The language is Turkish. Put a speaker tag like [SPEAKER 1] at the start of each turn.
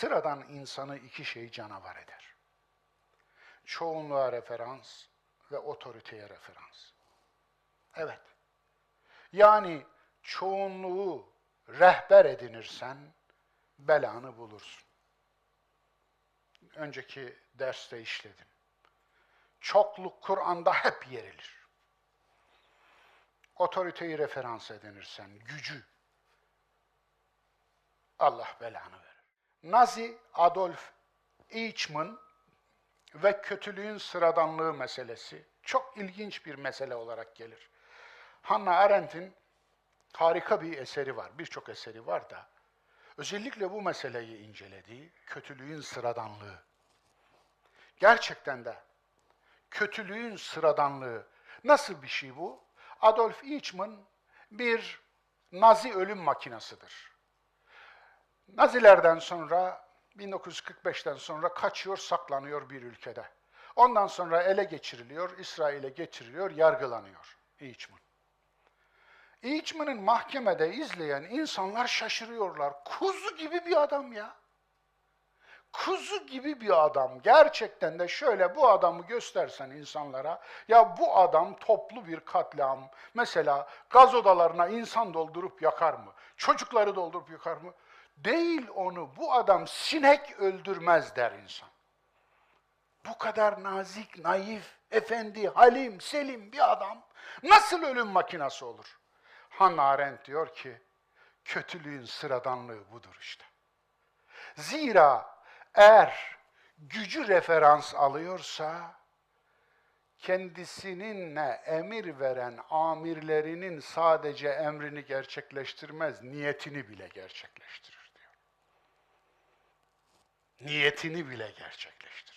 [SPEAKER 1] sıradan insanı iki şey canavar eder. Çoğunluğa referans ve otoriteye referans. Evet. Yani çoğunluğu rehber edinirsen belanı bulursun. Önceki derste işledim. Çokluk Kur'an'da hep yerilir. Otoriteyi referans edinirsen, gücü, Allah belanı verir. Nazi Adolf Eichmann ve kötülüğün sıradanlığı meselesi çok ilginç bir mesele olarak gelir. Hannah Arendt'in harika bir eseri var, birçok eseri var da özellikle bu meseleyi incelediği kötülüğün sıradanlığı. Gerçekten de kötülüğün sıradanlığı nasıl bir şey bu? Adolf Eichmann bir Nazi ölüm makinasıdır. Nazilerden sonra 1945'ten sonra kaçıyor, saklanıyor bir ülkede. Ondan sonra ele geçiriliyor, İsrail'e getiriliyor, yargılanıyor Eichmann. Eichmann'ın mahkemede izleyen insanlar şaşırıyorlar. Kuzu gibi bir adam ya. Kuzu gibi bir adam. Gerçekten de şöyle bu adamı göstersen insanlara, ya bu adam toplu bir katliam. Mesela gaz odalarına insan doldurup yakar mı? Çocukları doldurup yakar mı? Değil onu, bu adam sinek öldürmez der insan. Bu kadar nazik, naif, efendi, halim, selim bir adam nasıl ölüm makinası olur? Hannah Arendt diyor ki, kötülüğün sıradanlığı budur işte. Zira eğer gücü referans alıyorsa, kendisininle emir veren amirlerinin sadece emrini gerçekleştirmez, niyetini bile gerçekleştirir niyetini bile gerçekleştir.